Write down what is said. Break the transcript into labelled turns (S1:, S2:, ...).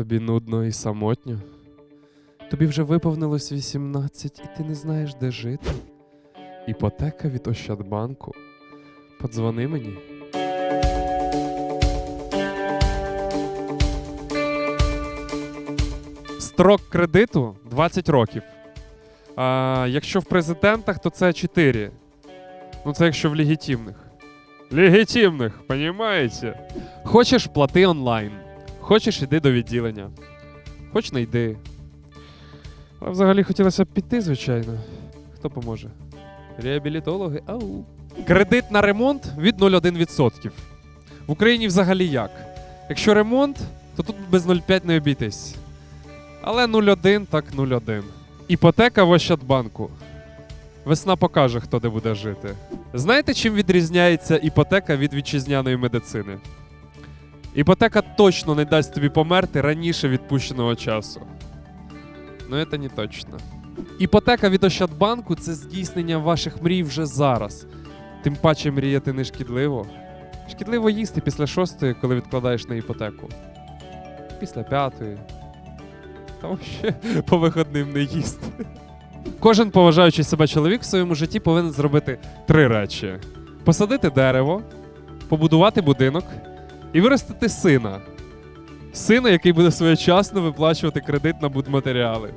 S1: Тобі нудно і самотньо. Тобі вже виповнилось 18 і ти не знаєш, де жити. Іпотека від Ощадбанку. Подзвони мені. Строк кредиту 20 років. А якщо в президентах, то це 4. Ну, це якщо в легітимних. Легітимних, понімаєте? Хочеш плати онлайн. Хочеш іди до відділення. Хоч не йди. А взагалі хотілося б піти, звичайно. Хто поможе? Реабілітологи. Ау. Кредит на ремонт від 0,1%. В Україні взагалі як? Якщо ремонт, то тут без 0,5 не обійтись. Але 0,1 так 0,1. Іпотека в Ощадбанку. Весна покаже, хто де буде жити. Знаєте, чим відрізняється іпотека від вітчизняної медицини? Іпотека точно не дасть тобі померти раніше відпущеного часу. Ну, це не точно. Іпотека від Ощадбанку це здійснення ваших мрій вже зараз. Тим паче мріяти не шкідливо. Шкідливо їсти після шостої, коли відкладаєш на іпотеку. Після п'ятої. Та взагалі по виходним не їсти. Кожен поважаючий себе чоловік в своєму житті повинен зробити три речі: посадити дерево, побудувати будинок і виростити сина. Сина, який буде своєчасно виплачувати кредит на будматеріали.